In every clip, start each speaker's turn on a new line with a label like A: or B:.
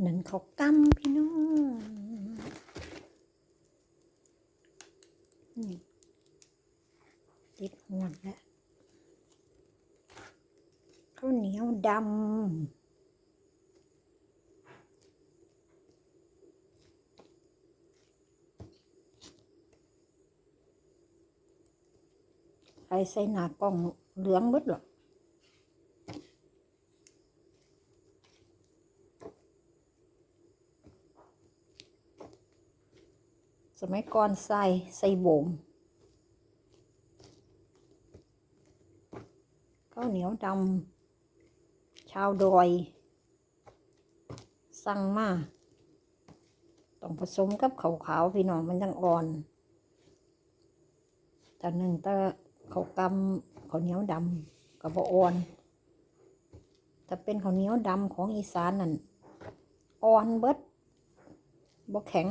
A: หนึ่งเขากำพี่น้องนี่ติดห่วงแล้วข้าวเหนียวดำใครใส่หน้ากล้องเหลืองหมดหรอ สมัยก่อนใส่ใส่โบมข้าวเหนียวดำชาวดอย สั่งมาต้องผสมกับขาวขาวๆพี่น้องมันยังอ่อนแต่หนึ่งแต่ขาวกำข้าวเหนียวดำกับอ่อนถ้าเป็นข้าวเหนียวดำของอีสานนั่นอ่อนเบิดบ่แข็ง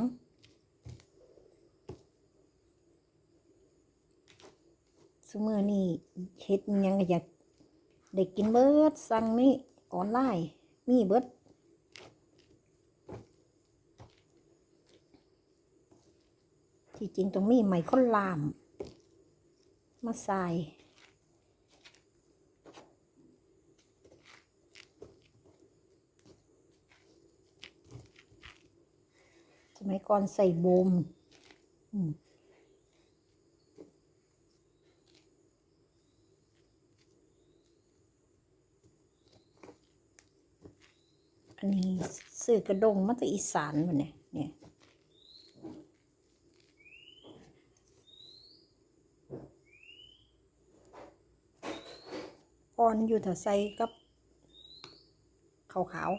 A: สมือนี่เฮ็ดยังก็อยากได้กินเบิดสั่งนี่ออนไลน์มีเบิดที่จริงตรงมีไหมข้นลาม มาใส่สมัยก่อนใส่บมอืม อันนี้ซื้อกระดงมาจากอีสานมันเนี่ยเนี่ยอ่อนอยู่ถ้าใส่กับขาวขาว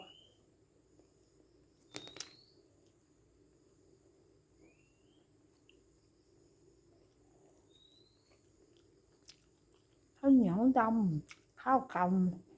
A: ข้าวเหนียวดำข้าวกำ